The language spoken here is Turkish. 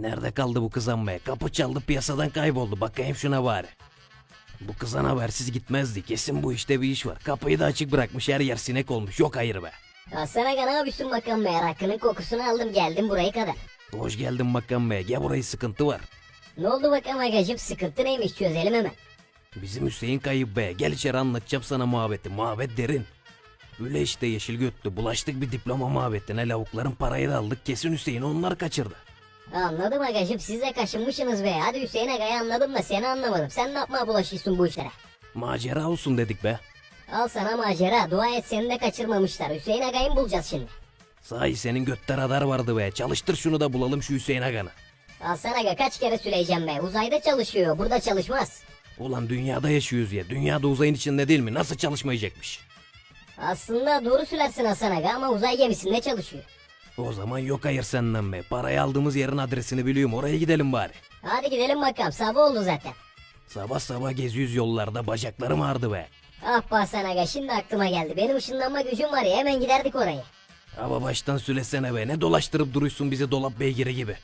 Nerede kaldı bu kızan be? Kapı çaldı piyasadan kayboldu. Bakayım şuna bari. Bu kızan habersiz gitmezdi. Kesin bu işte bir iş var. Kapıyı da açık bırakmış her yer sinek olmuş. Yok hayır be. Hasan Aga ne yapıyorsun bakalım be? Rakının kokusunu aldım geldim buraya kadar. Hoş geldin bakan be. Gel burayı sıkıntı var. Ne oldu bakalım Agacım sıkıntı neymiş çözelim hemen. Bizim Hüseyin kayıp be. Gel içeri anlatacağım sana muhabbeti. Muhabbet derin. Öyle işte yeşil götlü. Bulaştık bir diploma muhabbetine. Lavukların parayı da aldık. Kesin Hüseyin'i onlar kaçırdı. Anladım Agacım siz de kaşınmışsınız be. Hadi Hüseyin Aga'yı anladım da seni anlamadım. Sen ne yapmaya bulaşıyorsun bu işlere? Macera olsun dedik be. Al sana macera. Dua et seni de kaçırmamışlar. Hüseyin Aga'yı mı bulacağız şimdi? Sahi senin götte radar vardı be. Çalıştır şunu da bulalım şu Hüseyin Agan'ı. Hasan Aga kaç kere söyleyeceğim be. Uzayda çalışıyor. Burada çalışmaz. Ulan dünyada yaşıyoruz ya. Dünyada uzayın içinde değil mi? Nasıl çalışmayacakmış? Aslında doğru söylersin Hasan Aga ama uzay gemisinde çalışıyor. O zaman yok hayır senden be. Parayı aldığımız yerin adresini biliyorum. Oraya gidelim bari. Hadi gidelim bakalım. Sabah oldu zaten. Sabah sabah geziyoruz yollarda. Bacaklarım ağrıdı be. Ah be Hasan Aga şimdi aklıma geldi. Benim ışınlanma gücüm var ya hemen giderdik oraya. Ama baştan söylesene be. Ne dolaştırıp duruyorsun bizi dolap beygiri gibi.